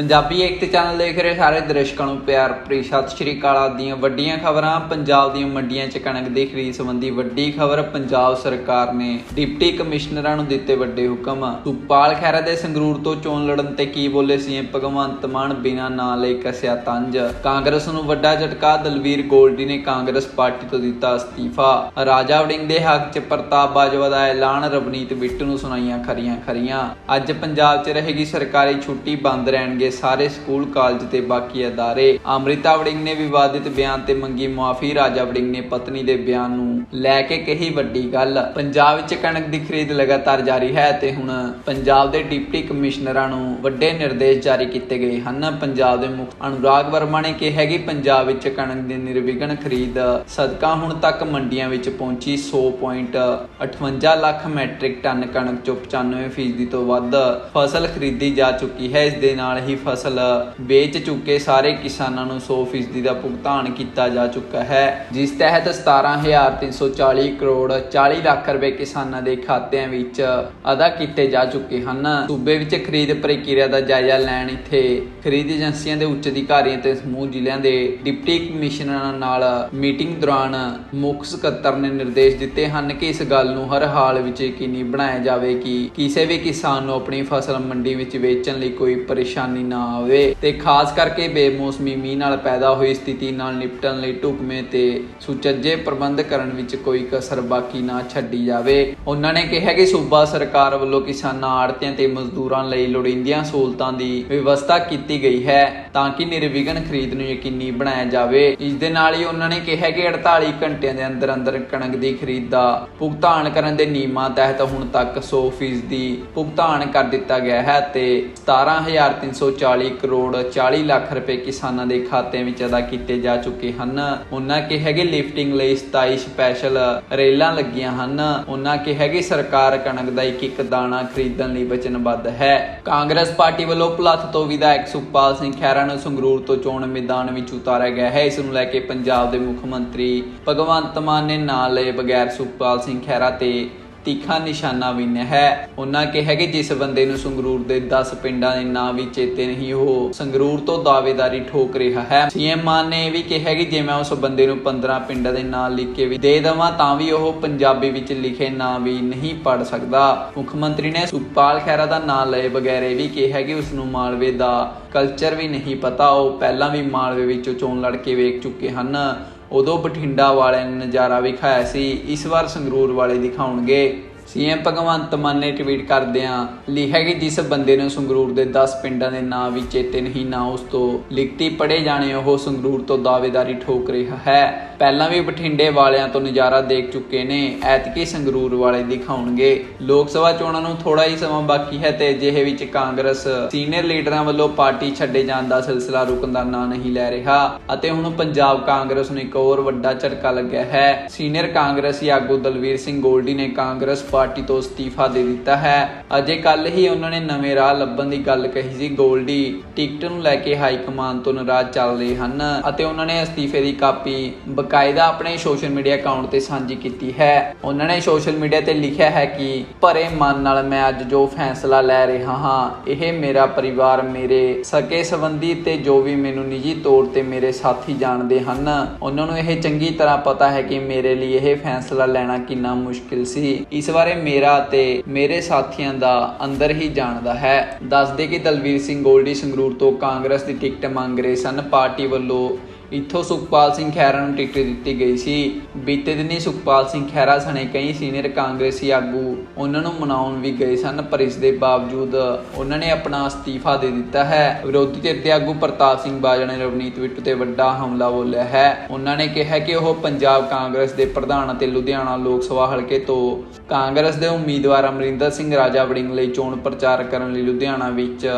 ਪੰਜਾਬੀ ਏਕਤਾ channel ਦੇਖ ਰਹੇ ਸਾਰੇ ਦਰਸ਼ਕਾਂ ਨੂੰ ਪਿਆਰ ਭਰੀ ਸਤਿ ਸ਼੍ਰੀ ਅਕਾਲ। ਆਪ ਵੱਡੀਆਂ ਖਬਰਾਂ, ਪੰਜਾਬ ਦੀਆਂ ਮੰਡੀਆਂ 'ਚ ਕਣਕ ਦੀ ਖਰੀਦ ਸੰਬੰਧੀ ਵੱਡੀ ਖਬਰ, ਪੰਜਾਬ ਸਰਕਾਰ ਨੇ ਡਿਪਟੀ ਕਮਿਸ਼ਨਰਾਂ ਨੂੰ ਦਿੱਤੇ ਵੱਡੇ ਹੁਕਮ। ਸੁਪਾਲ ਖਹਿਰਾ ਦੇ ਸੰਗਰੂਰ ਤੋਂ ਚੋਣ ਲੜਨ ਤੇ ਕੀ ਬੋਲੇ ਸੀਐਮ ਭਗਵੰਤ ਮਾਨ ਬਿਨਾਂ ਨਾਂ ਲਈ ਕਸਿਆ ਤੰਜ। ਕਾਂਗਰਸ ਨੂੰ ਵੱਡਾ ਝਟਕਾ, ਦਲਵੀਰ ਗੋਲਡੀ ਨੇ ਕਾਂਗਰਸ ਪਾਰਟੀ ਤੋਂ ਦਿੱਤਾ ਅਸਤੀਫਾ। ਰਾਜਾ ਵੜਿੰਗ ਦੇ ਹੱਕ 'ਚ ਪ੍ਰਤਾਪ ਬਾਜਵਾ ਦਾ ਐਲਾਨ, ਰਵਨੀਤ ਬਿੱਟੂ ਨੂੰ ਸੁਣਾਈਆਂ ਖਰੀਆਂ ਖਰੀਆਂ। ਅੱਜ ਪੰਜਾਬ 'ਚ ਰਹੇਗੀ ਸਰਕਾਰੀ ਛੁੱਟੀ, ਬੰਦ ਰਹਿਣਗੇ ਸਾਰੇ ਸਕੂਲ, ਕਾਲਜ ਤੇ ਬਾਕੀ ਅਦਾਰੇ। ਅਮ੍ਰਿਤਾ ਵੜਿੰਗ ਨੇ ਵਿਵਾਦਿਤ ਬਿਆਨ ਤੇ ਮੰਗੀ ਮੁਆਫੀ। ਰਾਜਾ ਵੜਿੰਗ ਨੇ ਪਤਨੀ ਦੇ ਬਿਆਨ ਨੂੰ ਲੈ ਕੇ ਕਹੀ ਵੱਡੀ ਗੱਲ। ਪੰਜਾਬ ਵਿੱਚ ਕਣਕ ਦੀ ਖਰੀਦ ਲਗਾਤਾਰ ਜਾਰੀ ਹੈ ਤੇ ਹੁਣ ਪੰਜਾਬ ਦੇ ਡਿਪਟੀ ਕਮਿਸ਼ਨਰਾਂ ਨੂੰ ਵੱਡੇ ਨਿਰਦੇਸ਼ ਜਾਰੀ ਕੀਤੇ ਗਏ ਹਨ। ਪੰਜਾਬ ਦੇ ਮੁੱਖ ਅਨੁਰਾਗ ਵਰਮਾ ਨੇ ਕਿਹਾ ਕਿ ਪੰਜਾਬ ਵਿੱਚ ਕਣਕ ਦੀ ਨਿਰਵਿਘਨ ਖਰੀਦ ਸਦਕਾ ਹੁਣ ਤੱਕ ਮੰਡੀਆਂ ਵਿੱਚ ਪਹੁੰਚੀ 100.58 ਲੱਖ ਮੈਟ੍ਰਿਕ ਟਨ ਕਣਕ ਚੋਂ 95% ਤੋਂ ਵੱਧ ਫਸਲ ਖਰੀਦੀ ਜਾ ਚੁੱਕੀ ਹੈ। ਇਸ ਦੇ ਨਾਲ ਹੀ ਫਸਲ ਵੇਚ ਚੁੱਕੇ ਸਾਰੇ ਕਿਸਾਨਾਂ ਨੂੰ 100% ਦਾ ਭੁਗਤਾਨ ਕੀਤਾ ਜਾ ਚੁੱਕਾ ਹੈ, ਜਿਸ ਤਹਿਤ 17340 ਕਰੋੜ 40 ਲੱਖ ਰੁਪਏ ਕਿਸਾਨਾਂ ਦੇ ਖਾਤਿਆਂ ਵਿੱਚ ਅਦਾ ਕੀਤੇ ਜਾ ਚੁੱਕੇ ਹਨ। ਸੂਬੇ ਵਿੱਚ ਖਰੀਦ ਪ੍ਰਕਿਰਿਆ ਦਾ ਜਾਇਜ਼ਾ ਲੈਣ ਇੱਥੇ ਖਰੀਦ ਏਜੰਸੀਆਂ ਦੇ ਉੱਚ ਅਧਿਕਾਰੀਆਂ ਤੇ ਸਮੂਹ ਜ਼ਿਲ੍ਹਿਆਂ ਦੇ ਡਿਪਟੀ ਕਮਿਸ਼ਨਰਾਂ ਨਾਲ ਮੀਟਿੰਗ ਦੌਰਾਨ ਮੁੱਖ ਸਕੱਤਰ ਨੇ ਨਿਰਦੇਸ਼ ਦਿੱਤੇ ਹਨ ਕਿ ਇਸ ਗੱਲ ਨੂੰ ਹਰ ਹਾਲ ਵਿੱਚ ਯਕੀਨੀ ਬਣਾਇਆ ਜਾਵੇ ਕਿ ਕਿਸੇ ਵੀ ਕਿਸਾਨ ਨੂੰ ਆਪਣੀ ਫਸਲ ਮੰਡੀ ਵਿੱਚ ਵੇਚਣ ਲਈ ਕੋਈ ਪਰੇਸ਼ਾਨੀ ਨਾ ਆਵੇ ਤੇ ਖਾਸ ਕਰਕੇ ਬੇਮੌਸਮੀ ਮੀਂਹ ਨਾਲ ਪੈਦਾ ਹੋਈ ਸਥਿਤੀ ਨਾਲ ਨਿਪਟਣ ਲਈ ਢੁਕਵੇਂ ਤੇ ਸੁਚੱਜੇ ਪ੍ਰਬੰਧ ਕਰਨ ਵਿੱਚ ਕੋਈ ਕਸਰ ਬਾਕੀ ਨਾ ਛੱਡੀ ਜਾਵੇ। ਉਹਨਾਂ ਨੇ ਕਿਹਾ ਕਿ ਸੂਬਾ ਸਰਕਾਰ ਵੱਲੋਂ ਕਿਸਾਨਾਂ ਆੜਤੀਆਂ ਤੇ ਮਜ਼ਦੂਰਾਂ ਲਈ ਲੋੜੀਂਦੀਆਂ ਸਹੂਲਤਾਂ ਦੀ ਵਿਵਸਥਾ ਕੀਤੀ ਗਈ ਹੈ ਤਾਂ ਕਿ ਨਿਰਵਿਘਨ ਖਰੀਦ ਨੂੰ ਯਕੀਨੀ ਬਣਾਇਆ ਜਾਵੇ। ਇਸ ਦੇ ਨਾਲ ਹੀ ਉਹਨਾਂ ਨੇ ਕਿਹਾ ਕਿ 48 ਘੰਟਿਆਂ ਦੇ ਅੰਦਰ ਅੰਦਰ ਕਣਕ ਦੀ ਖਰੀਦ ਦਾ ਭੁਗਤਾਨ ਕਰਨ ਦੇ ਨਿਯਮਾਂ ਤਹਿਤ ਹੁਣ ਤੱਕ 100% ਦੀ ਭੁਗਤਾਨ ਕਰ ਦਿੱਤਾ ਗਿਆ ਹੈ ਤੇ 17340 ਕਰੋੜ 40 ਲੱਖ ਰੁਪਏ ਕਿਸਾਨਾਂ ਦੇ ਖਾਤਿਆਂ ਵਿੱਚ ਅਦਾ ਕੀਤੇ ਜਾ ਚੁੱਕੇ ਹਨ। ਉਹਨਾਂ ਕਿਹਾ ਕਿ ਲਿਫਟਿੰਗ ਲਈ 27 ਸਪੈਸ਼ਲ ਰੇਲਾਂ ਲੱਗੀਆਂ ਹਨ। ਉਹਨਾਂ ਕਿਹਾ ਕਿ ਸਰਕਾਰ ਕਣਕ ਦਾ ਇੱਕ ਇੱਕ ਦਾਣਾ ਖਰੀਦਣ ਲਈ ਵਚਨਬੱਧ ਹੈ। ਕਾਂਗਰਸ ਪਾਰਟੀ ਵੱਲੋਂ ਭਲੱਥ ਤੋਂ ਵਿਧਾਇਕ ਸੁਖਪਾਲ ਸਿੰਘ ਖਹਿਰਾ ਨੂੰ ਸੰਗਰੂਰ ਤੋਂ ਚੋਣ ਮੈਦਾਨ ਵਿੱਚ ਉਤਾਰਿਆ ਗਿਆ ਹੈ। ਇਸ ਨੂੰ ਲੈ ਕੇ ਪੰਜਾਬ ਦੇ ਮੁੱਖ ਮੰਤਰੀ ਭਗਵੰਤ ਮਾਨ ਨੇ ਨਾਂ ਲਏ ਬਗੈਰ ਸੁਖਪਾਲ ਸਿੰਘ ਖਹਿਰਾ ਤੇ ਤਿੱਖਾ ਨਿਸ਼ਾਨਾ ਵਿੰਨਿਆ ਹੈ। ਉਹਨਾਂ ਕਿਹਾ ਕਿ ਜਿਸ ਬੰਦੇ ਨੂੰ ਸੰਗਰੂਰ ਦੇ 10 ਪਿੰਡਾਂ ਦੇ ਨਾਂ ਵੀ ਚੇਤੇ ਨਹੀਂ, ਉਹ ਸੰਗਰੂਰ ਤੋਂ ਦਾਅਵੇਦਾਰੀ ਠੋਕ ਰਿਹਾ ਹੈ। ਸੀਐਮ ਮਾਨ ਨੇ ਵੀ ਕਿਹਾ ਕਿ ਜੇ ਮੈਂ ਉਸ ਬੰਦੇ ਨੂੰ 15 ਪਿੰਡਾਂ ਦੇ ਨਾਂ ਲਿਖ ਕੇ ਵੀ ਦੇ ਦਵਾਂ, ਤਾਂ ਵੀ ਉਹ ਪੰਜਾਬੀ ਵਿੱਚ ਲਿਖੇ ਨਾਂ ਵੀ ਨਹੀਂ ਪੜ ਸਕਦਾ। ਮੁੱਖ ਮੰਤਰੀ ਨੇ ਸੁਖਪਾਲ ਖਹਿਰਾ ਦਾ ਨਾਂ ਲਏ ਬਗੈਰ ਇਹ ਵੀ ਕਿਹਾ ਕਿ ਉਸ ਨੂੰ ਮਾਲਵੇ ਦਾ ਕਲਚਰ ਵੀ ਨਹੀਂ ਪਤਾ। ਉਹ ਪਹਿਲਾਂ ਵੀ ਮਾਲਵੇ ਵਿੱਚੋਂ ਚੋਣ ਲੜ ਕੇ ਵੇਖ ਚੁੱਕੇ ਹਨ। ਉਦੋਂ ਬਠਿੰਡਾ ਵਾਲਿਆਂ ਨੇ ਨਜ਼ਾਰਾ ਵਿਖਾਇਆ ਸੀ ਇਸ ਵਾਰ ਸੰਗਰੂਰ ਵਾਲੇ ਦਿਖਾਉਣਗੇ। ਸੀਐਮ ਭਗਵੰਤ ਮਾਨ ਨੇ ਟਵੀਟ ਕਰਦਿਆਂ ਲਿਖਿਆ ਕਿ ਜਿਸ ਬੰਦੇ ਨੂੰ ਸੰਗਰੂਰ ਦੇ 10 ਪਿੰਡਾਂ ਦੇ ਨਾਂ ਵੀ ਚੇਤੇ ਨਹੀਂ ਨਾ ਉਸ ਤੋਂ ਲਿਖਤੀ ਪੜੇ ਜਾਣੇ, ਉਹ ਸੰਗਰੂਰ ਤੋਂ ਦਾਅਵੇਦਾਰੀ ਠੋਕ ਰਿਹਾ ਹੈ। ਪਹਿਲਾਂ ਵੀ ਬਠਿੰਡੇ ਵਾਲਿਆਂ ਤੋਂ ਨਜ਼ਾਰਾ ਦੇਖ ਚੁੱਕੇ ਨੇ, ਐਤਕੀ ਸੰਗਰੂਰ ਵਾਲੇ ਦਿਖਾਉਣਗੇ। ਲੋਕ ਸਭਾ ਚੋਣਾਂ ਨੂੰ ਥੋੜਾ ਹੀ ਸਮਾਂ ਬਾਕੀ ਹੈ ਤੇ ਅਜਿਹੇ ਵਿੱਚ ਕਾਂਗਰਸ ਸੀਨੀਅਰ ਲੀਡਰਾਂ ਵੱਲੋਂ ਪਾਰਟੀ ਛੱਡੇ ਜਾਣ ਦਾ ਸਿਲਸਿਲਾ ਰੁਕਣ ਦਾ ਨਾਂ ਨਹੀਂ ਲੈ ਰਿਹਾ। ਅਤੇ ਹੁਣ ਪੰਜਾਬ ਕਾਂਗਰਸ ਨੂੰ ਇੱਕ ਹੋਰ ਵੱਡਾ ਝਟਕਾ ਲੱਗਿਆ ਹੈ। ਸੀਨੀਅਰ ਕਾਂਗਰਸੀ ਆਗੂ ਦਲਵੀਰ ਸਿੰਘ ਗੋਲਡੀ ਨੇ ਕਾਂਗਰਸ ਪਾਰਟੀ ਤੋਂ ਅਸਤੀਫਾ ਦੇ ਦਿੱਤਾ ਹੈ। ਅਜੇ ਕੱਲ ਹੀ ਉਹਨਾਂ ਨੇ ਨਵੇਂ ਰਾਹ ਲੱਭਣ ਦੀ ਗੱਲ ਕਹੀ ਸੀ। ਗੋਲਡੀ ਟਿਕਟ ਨੂੰ ਲੈ ਕੇ ਹਾਈ ਕਮਾਨ ਤੋਂ ਨਾਰਾਜ਼ ਚੱਲ ਰਹੇ ਹਨ ਅਤੇ ਉਹਨਾਂ ਨੇ ਅਸਤੀਫੇ ਦੀ ਕਾਪੀ ਬਕਾਇਦਾ ਆਪਣੇ ਸੋਸ਼ਲ ਮੀਡੀਆ ਅਕਾਊਂਟ ਤੇ ਸਾਂਝੀ ਕੀਤੀ ਹੈ। ਉਹਨਾਂ ਨੇ ਸੋਸ਼ਲ ਮੀਡੀਆ ਤੇ ਲਿਖਿਆ ਹੈ ਕਿ, ਭਰੇ ਮਨ ਨਾਲ ਮੈਂ ਅੱਜ ਜੋ ਫੈਸਲਾ ਲੈ ਰਿਹਾ ਹਾਂ, ਇਹ ਮੇਰਾ ਪਰਿਵਾਰ, ਮੇਰੇ ਸਕੇ ਸੰਬੰਧੀ ਤੇ ਜੋ ਵੀ ਮੈਨੂੰ ਨਿੱਜੀ ਤੌਰ ਤੇ ਮੇਰੇ ਸਾਥੀ ਜਾਣਦੇ ਹਨ, ਉਹਨਾਂ ਨੂੰ ਇਹ ਚੰਗੀ ਤਰ੍ਹਾਂ ਪਤਾ ਹੈ ਕਿ ਮੇਰੇ ਲਈ ਇਹ ਫੈਸਲਾ ਲੈਣਾ ਕਿੰਨਾ ਮੁਸ਼ਕਿਲ ਸੀ। ਇਸ ਬਾਰੇ ਮੇਰਾ ਤੇ ਮੇਰੇ ਸਾਥੀਆਂ ਦਾ ਅੰਦਰ ਹੀ ਜਾਣਦਾ ਹੈ। ਦੱਸਦੇ ਕਿ ਦਲਵੀਰ ਸਿੰਘ ਗੋਲਡੀ ਸੰਗਰੂਰ ਤੋਂ ਕਾਂਗਰਸ ਦੀ ਟਿਕਟ ਮੰਗ ਰਹੇ ਸਨ। ਪਾਰਟੀ ਵੱਲੋਂ ਇੱਥੋਂ ਸੁਖਪਾਲ ਸਿੰਘ ਖਹਿਰਾ ਨੂੰ ਟਿਕਟ ਦਿੱਤੀ ਗਈ ਸੀ। ਬੀਤੇ ਦਿਨੀ ਸੁਖਪਾਲ ਸਿੰਘ ਖਹਿਰਾ ਸਣੇ ਕਈ ਸੀਨੀਅਰ ਕਾਂਗਰਸੀ ਆਗੂ ਉਹਨਾਂ ਨੂੰ ਮਨਾਉਣ ਵੀ ਗਏ ਸਨ, ਪਰ ਇਸ ਦੇ ਬਾਵਜੂਦ ਉਹਨਾਂ ਨੇ ਆਪਣਾ ਅਸਤੀਫਾ ਦੇ ਦਿੱਤਾ ਹੈ। ਵਿਰੋਧੀ ਧਿਰ ਦੇ ਆਗੂ ਪ੍ਰਤਾਪ ਸਿੰਘ ਬਾਜਵਾ ਨੇ ਰਵਨੀਤ ਬਿੱਟੂ ਤੇ ਵੱਡਾ ਹਮਲਾ ਬੋਲਿਆ ਹੈ। ਉਹਨਾਂ ਨੇ ਕਿਹਾ ਕਿ ਉਹ ਪੰਜਾਬ ਕਾਂਗਰਸ ਦੇ ਪ੍ਰਧਾਨ ਅਤੇ ਲੁਧਿਆਣਾ ਲੋਕ ਸਭਾ ਹਲਕੇ ਤੋਂ ਕਾਂਗਰਸ ਦੇ ਉਮੀਦਵਾਰ ਅਮਰਿੰਦਰ ਸਿੰਘ ਰਾਜਾ ਵੜਿੰਗ ਲਈ ਚੋਣ ਪ੍ਰਚਾਰ ਕਰਨ ਲਈ ਲੁਧਿਆਣਾ ਵਿੱਚ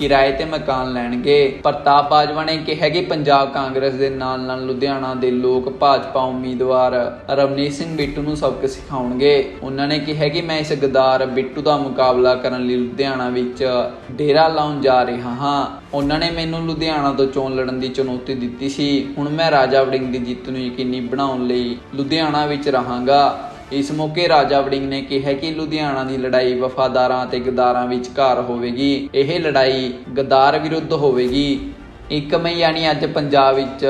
ਕਿਰਾਏ ਤੇ ਮਕਾਨ ਲੈਣਗੇ। ਪ੍ਰਤਾਪ ਬਾਜਵਾ ਨੇ ਕਿਹਾ ਕਿ ਪੰਜਾਬ ਕਾਂਗਰਸ ਦੇ ਨਾਲ ਨਾਲ ਲੁਧਿਆਣਾ ਦੇ ਲੋਕ, ਭਾਜਪਾ ਉਮੀਦਵਾਰ ਰਵਨੀਤ ਸਿੰਘ ਬਿੱਟੂ ਨੂੰ ਸਬਕ ਸਿਖਾਉਣਗੇ। ਉਹਨਾਂ ਨੇ ਕਿਹਾ ਕਿ ਮੈਂ ਇਸ ਗਦਾਰ ਬਿੱਟੂ ਦਾ ਮੁਕਾਬਲਾ ਕਰਨ ਲਈ ਲੁਧਿਆਣਾ ਵਿੱਚ ਡੇਰਾ ਲਾਉਣ ਜਾ ਰਿਹਾ ਹਾਂ। ਉਹਨਾਂ ਨੇ ਮੈਨੂੰ ਲੁਧਿਆਣਾ ਤੋਂ ਚੋਣ ਲੜਨ ਦੀ ਚੁਣੌਤੀ ਦਿੱਤੀ ਸੀ। ਹੁਣ ਮੈਂ ਰਾਜਾ ਵੜਿੰਗ ਦੀ ਜਿੱਤ ਨੂੰ ਯਕੀਨੀ ਬਣਾਉਣ ਲਈ ਲੁਧਿਆਣਾ ਵਿੱਚ ਰਹਾਂਗਾ। ਇਸ ਮੌਕੇ ਰਾਜਾ ਵੜਿੰਗ ਨੇ ਕਿਹਾ ਕਿ ਲੁਧਿਆਣਾ ਦੀ ਲੜਾਈ ਵਫਾਦਾਰਾਂ ਅਤੇ ਗਦਾਰਾਂ ਵਿਚਕਾਰ ਹੋਵੇਗੀ। ਇਹ ਲੜਾਈ ਗਦਾਰ ਵਿਰੁੱਧ ਹੋਵੇਗੀ। 1 ਮਈ ਯਾਨੀ ਅੱਜ ਪੰਜਾਬ ਵਿੱਚ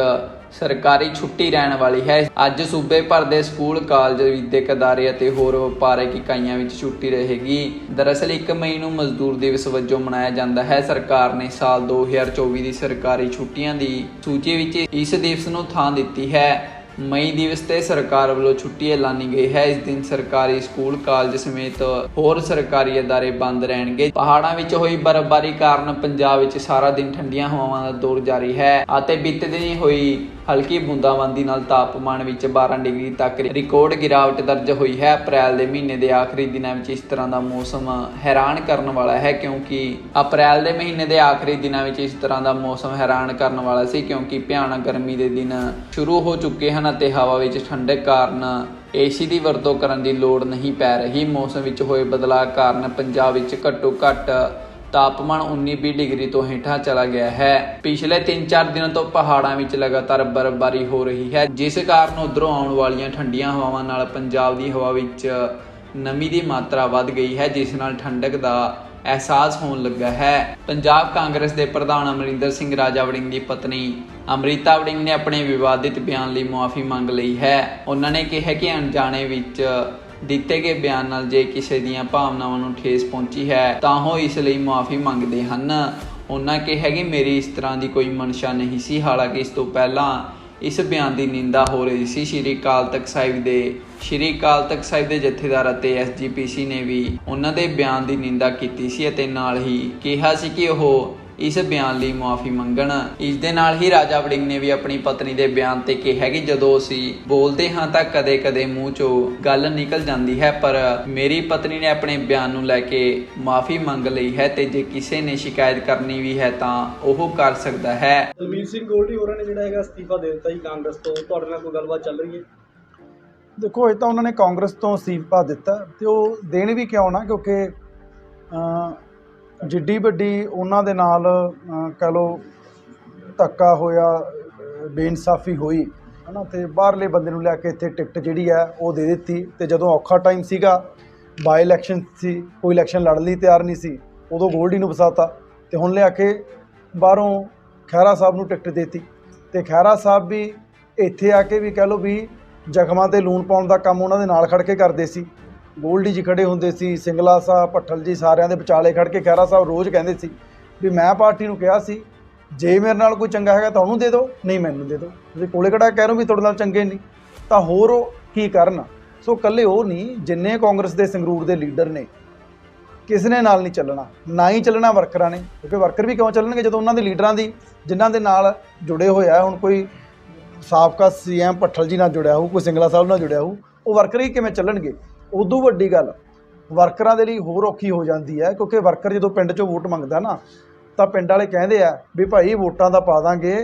ਸਰਕਾਰੀ ਛੁੱਟੀ ਰਹਿਣ ਵਾਲੀ ਹੈ। ਅੱਜ ਸੂਬੇ ਭਰ ਦੇ ਸਕੂਲ, ਕਾਲਜ, ਵਿੱਦਿਅਕ ਅਦਾਰੇ ਅਤੇ ਹੋਰ ਵਪਾਰਕ ਇਕਾਈਆਂ ਵਿੱਚ ਛੁੱਟੀ ਰਹੇਗੀ। ਦਰਅਸਲ 1 ਮਈ ਨੂੰ ਮਜ਼ਦੂਰ ਦਿਵਸ ਵਜੋਂ ਮਨਾਇਆ ਜਾਂਦਾ ਹੈ। ਸਰਕਾਰ ਨੇ ਸਾਲ 2024 ਦੀ ਸਰਕਾਰੀ ਛੁੱਟੀਆਂ ਦੀ ਸੂਚੀ ਵਿੱਚ ਇਸ ਦਿਵਸ ਨੂੰ ਥਾਂ ਦਿੱਤੀ ਹੈ। ਮਈ ਦਿਵਸ ਤੇ ਸਰਕਾਰ ਵੱਲੋਂ ਛੁੱਟੀ ਐਲਾਨੀ ਗਈ ਹੈ। ਇਸ ਦਿਨ ਸਰਕਾਰੀ ਸਕੂਲ, ਕਾਲਜ ਸਮੇਤ ਹੋਰ ਸਰਕਾਰੀ ਅਦਾਰੇ ਬੰਦ ਰਹਿਣਗੇ। ਪਹਾੜਾਂ ਵਿੱਚ ਹੋਈ ਬਰਫ਼ਬਾਰੀ ਕਾਰਨ ਪੰਜਾਬ ਵਿੱਚ ਸਾਰਾ ਦਿਨ ਠੰਡੀਆਂ ਹਵਾਵਾਂ ਦਾ ਦੌਰ ਜਾਰੀ ਹੈ ਅਤੇ ਬੀਤੇ ਦਿਨੀ ਹੋਈ ਹਲਕੀ ਬੂੰਦਾਬਾਂਦੀ ਨਾਲ ਤਾਪਮਾਨ ਵਿੱਚ 12 ਡਿਗਰੀ ਤੱਕ ਰਿਕਾਰਡ ਗਿਰਾਵਟ ਦਰਜ ਹੋਈ ਹੈ। ਅਪ੍ਰੈਲ ਦੇ ਮਹੀਨੇ ਦੇ ਆਖਰੀ ਦਿਨਾਂ ਵਿੱਚ ਇਸ ਤਰ੍ਹਾਂ ਦਾ ਮੌਸਮ ਹੈਰਾਨ ਕਰਨ ਵਾਲਾ ਹੈ ਕਿਉਂਕਿ ਅਪ੍ਰੈਲ ਦੇ ਮਹੀਨੇ ਦੇ ਆਖਰੀ ਦਿਨਾਂ ਵਿੱਚ ਇਸ ਤਰ੍ਹਾਂ ਦਾ ਮੌਸਮ ਹੈਰਾਨ ਕਰਨ ਵਾਲਾ ਸੀ ਕਿਉਂਕਿ ਭਿਆਨਕ ਗਰਮੀ ਦੇ ਦਿਨ ਸ਼ੁਰੂ ਹੋ ਚੁੱਕੇ ਹਨ ਅਤੇ ਹਵਾ ਵਿੱਚ ਠੰਡਕ ਕਾਰਨ ਏਸੀ ਦੀ ਵਰਤੋਂ ਕਰਨ ਦੀ ਲੋੜ ਨਹੀਂ ਪੈ ਰਹੀ। ਮੌਸਮ ਵਿੱਚ ਹੋਏ ਬਦਲਾਅ ਕਾਰਨ ਪੰਜਾਬ ਵਿੱਚ ਘੱਟੋ ਘੱਟ ਤਾਪਮਾਨ 19-20 ਡਿਗਰੀ ਤੋਂ ਹੇਠਾਂ ਚਲਾ ਗਿਆ ਹੈ। ਪਿਛਲੇ 3-4 ਦਿਨਾਂ ਤੋਂ ਪਹਾੜਾਂ ਵਿੱਚ ਲਗਾਤਾਰ ਬਰਫ਼ਬਾਰੀ ਹੋ ਰਹੀ ਹੈ, ਜਿਸ ਕਾਰਨ ਉਧਰੋਂ ਆਉਣ ਵਾਲੀਆਂ ਠੰਡੀਆਂ ਹਵਾਵਾਂ ਨਾਲ ਪੰਜਾਬ ਦੀ ਹਵਾ ਵਿੱਚ ਨਮੀ ਦੀ ਮਾਤਰਾ ਵੱਧ ਗਈ ਹੈ, ਜਿਸ ਨਾਲ ਠੰਡਕ ਦਾ ਅਹਿਸਾਸ ਹੋਣ ਲੱਗਾ ਹੈ। ਪੰਜਾਬ ਕਾਂਗਰਸ ਦੇ ਪ੍ਰਧਾਨ ਅਮਰਿੰਦਰ ਸਿੰਘ ਰਾਜਾ ਵੜਿੰਗ ਦੀ ਪਤਨੀ ਅਮ੍ਰਿਤਾ ਵੜਿੰਗ ਨੇ ਆਪਣੇ ਵਿਵਾਦਿਤ ਬਿਆਨ ਲਈ ਮੁਆਫੀ ਮੰਗ ਲਈ ਹੈ। ਉਹਨਾਂ ਨੇ ਕਿਹਾ ਕਿ ਅਣਜਾਣੇ ਵਿੱਚ ਦਿੱਤੇ ਗਏ ਬਿਆਨ ਨਾਲ ਜੇ ਕਿਸੇ ਦੀਆਂ ਭਾਵਨਾਵਾਂ ਨੂੰ ਠੇਸ ਪਹੁੰਚੀ ਹੈ, ਤਾਂ ਉਹ ਇਸ ਲਈ ਮੁਆਫੀ ਮੰਗਦੇ ਹਨ। ਉਹਨਾਂ ਕਿਹਾ ਕਿ ਮੇਰੀ ਇਸ ਤਰ੍ਹਾਂ ਦੀ ਕੋਈ ਮਨਸ਼ਾ ਨਹੀਂ ਸੀ, ਹਾਲਾਂਕਿ ਇਸ ਤੋਂ ਪਹਿਲਾਂ ਇਸ ਬਿਆਨ ਦੀ ਨਿੰਦਾ ਹੋ ਰਹੀ ਸੀ। ਸ਼੍ਰੀ ਅਕਾਲ ਤਖਤ ਸਾਹਿਬ ਦੇ, ਸ਼੍ਰੀ ਅਕਾਲ ਤਖਤ ਸਾਹਿਬ ਦੇ ਜਥੇਦਾਰ ਅਤੇ ਐਸਜੀਪੀਸੀ ਨੇ ਵੀ ਉਹਨਾਂ ਦੇ ਬਿਆਨ ਦੀ ਨਿੰਦਾ ਕੀਤੀ ਸੀ ਅਤੇ ਨਾਲ ਹੀ ਕਿਹਾ ਸੀ ਕਿ ਉਹ ਇਸ ਬਿਆਨ ਲਈ ਮੁਆਫੀ ਮੰਗਣ। ਇਸ ਦੇ ਨਾਲ ਹੀ ਰਾਜਾ ਵੜਿੰਗ ਨੇ ਵੀ ਆਪਣੀ ਪਤਨੀ ਦੇ ਬਿਆਨ ਤੇ ਕਿਹਾ ਕਿ ਜਦੋਂ ਅਸੀਂ ਬੋਲਦੇ ਹਾਂ ਤਾਂ ਕਦੇ-ਕਦੇ ਮੂੰਹ ਚੋਂ ਗੱਲ ਨਿਕਲ ਜਾਂਦੀ ਹੈ ਪਰ ਮੇਰੀ ਪਤਨੀ ਨੇ ਆਪਣੇ ਬਿਆਨ ਨੂੰ ਲੈ ਕੇ ਮੁਆਫੀ ਮੰਗ ਲਈ ਹੈ ਤੇ ਜੇ ਕਿਸੇ ਨੇ ਸ਼ਿਕਾਇਤ ਕਰਨੀ ਵੀ ਹੈ ਤਾਂ ਉਹ ਕਰ ਸਕਦਾ ਹੈ। ਦਲਵੀਰ ਸਿੰਘ ਗੋਲਡੀ ਹੋਰਾਂ ਨੇ ਜਿਹੜਾ ਹੈਗਾ ਅਸਤੀਫਾ ਦੇ ਦਿੱਤਾ ਜੀ ਕਾਂਗਰਸ ਤੋਂ। ਤੁਹਾਡੇ ਨਾਲ ਕੋਈ ਗੱਲਬਾਤ ਚੱਲ ਰਹੀ ਹੈ? ਦੇਖੋ ਇਹ ਤਾਂ ਉਹਨਾਂ ਨੇ ਕਾਂਗਰਸ ਤੋਂ ਅਸਤੀਫਾ ਦਿੱਤਾ ਤੇ ਉਹ ਦੇਣ ਵੀ ਕਿਉਂ ਨਾ ਕਿਉਂਕਿ ਅ, ਜਿੱਡੀ ਵੱਡੀ ਉਹਨਾਂ ਦੇ ਨਾਲ ਅ, ਕਹਿ ਲਓ ਧੱਕਾ ਹੋਇਆ ਬੇਇਨਸਾਫੀ ਹੋਈ ਹਨਾ ਤੇ ਬਾਹਰਲੇ ਬੰਦੇ ਨੂੰ ਲੈ ਕੇ ਇੱਥੇ ਟਿਕਟ ਜਿਹੜੀ ਹੈ ਉਹ ਦੇ ਦਿੱਤੀ ਤੇ ਜਦੋਂ ਔਖਾ ਟਾਈਮ ਸੀਗਾ ਬਾਈ ਇਲੈਕਸ਼ਨ ਸੀ ਕੋਈ ਇਲੈਕਸ਼ਨ ਲੜਨ ਲਈ ਤਿਆਰ ਨਹੀਂ ਸੀ ਉਦੋਂ ਗੋਲਡੀ ਨੂੰ ਫਸਾਤਾ ਤੇ ਹੁਣ ਲਿਆ ਕੇ ਬਾਹਰੋਂ ਖਹਿਰਾ ਸਾਹਿਬ ਨੂੰ ਟਿਕਟ ਦੇਤੀ ਤੇ ਖਹਿਰਾ ਸਾਹਿਬ ਵੀ ਇੱਥੇ ਆ ਕੇ ਵੀ ਕਹਿ ਲਓ ਵੀ ਜ਼ਖਮਾਂ ਤੇ ਲੂਣ ਪਾਉਣ ਦਾ ਕੰਮ ਉਹਨਾਂ ਦੇ ਨਾਲ ਖੜ ਕੇ ਕਰਦੇ ਸੀ। ਗੋਲਡੀ ਜੀ ਖੜੇ ਹੁੰਦੇ ਸੀ ਸਿੰਗਲਾ ਸਾਹਿਬ ਭੱਠਲ ਜੀ ਸਾਰਿਆਂ ਦੇ ਵਿਚਾਲੇ ਖੜ ਕੇ ਖਹਿਰਾ ਸਾਹਿਬ ਰੋਜ਼ ਕਹਿੰਦੇ ਸੀ ਵੀ ਮੈਂ ਪਾਰਟੀ ਨੂੰ ਕਿਹਾ ਸੀ ਜੇ ਮੇਰੇ ਨਾਲ ਕੋਈ ਚੰਗਾ ਹੈਗਾ ਤਾਂ ਉਹਨੂੰ ਦੇ ਦਿਓ ਨਹੀਂ ਮੈਨੂੰ ਦੇ ਦਿਓ। ਤੁਸੀਂ ਕੋਲੇ ਕੜਾ ਕਹਿ ਰਹੇ ਹੋ ਵੀ ਤੁਹਾਡੇ ਨਾਲ ਚੰਗੇ ਨਹੀਂ ਤਾਂ ਹੋਰ ਉਹ ਕੀ ਕਰਨ? ਸੋ ਕੱਲੇ ਉਹ ਨਹੀਂ ਜਿੰਨੇ ਕਾਂਗਰਸ ਦੇ ਸੰਗਰੂਰ ਦੇ ਲੀਡਰ ਨੇ ਕਿਸੇ ਨੇ ਨਾਲ ਨਹੀਂ ਚੱਲਣਾ ਨਾ ਹੀ ਚੱਲਣਾ ਵਰਕਰਾਂ ਨੇ ਕਿਉਂਕਿ ਵਰਕਰ ਵੀ ਕਿਉਂ ਚੱਲਣਗੇ ਜਦੋਂ ਉਹਨਾਂ ਦੇ ਲੀਡਰਾਂ ਦੀ ਜਿਨ੍ਹਾਂ ਦੇ ਨਾਲ ਜੁੜੇ ਹੋਇਆ ਹੈ, ਹੁਣ ਕੋਈ ਸਾਬਕਾ ਸੀਐਮ ਭੱਠਲ ਜੀ ਨਾਲ ਜੁੜਿਆ ਹੋਊ ਕੋਈ ਸਿੰਗਲਾ ਸਾਹਿਬ ਨਾਲ ਜੁੜਿਆ ਹੋਊ ਉਹ ਵਰਕਰ ਹੀ ਕਿਵੇਂ ਚੱਲਣਗੇ? ਉਦੋਂ ਵੱਡੀ ਗੱਲ, ਵਰਕਰਾਂ ਦੇ ਲਈ ਹੋਰ ਔਖੀ ਹੋ ਜਾਂਦੀ ਹੈ, ਕਿਉਂਕਿ ਵਰਕਰ ਜਦੋਂ ਪਿੰਡ 'ਚੋਂ ਵੋਟ ਮੰਗਦਾ ਨਾ, ਤਾਂ ਪਿੰਡ ਵਾਲੇ ਕਹਿੰਦੇ ਆ ਵੀ ਭਾਈ ਵੋਟਾਂ ਦਾ ਪਾ ਦਾਂਗੇ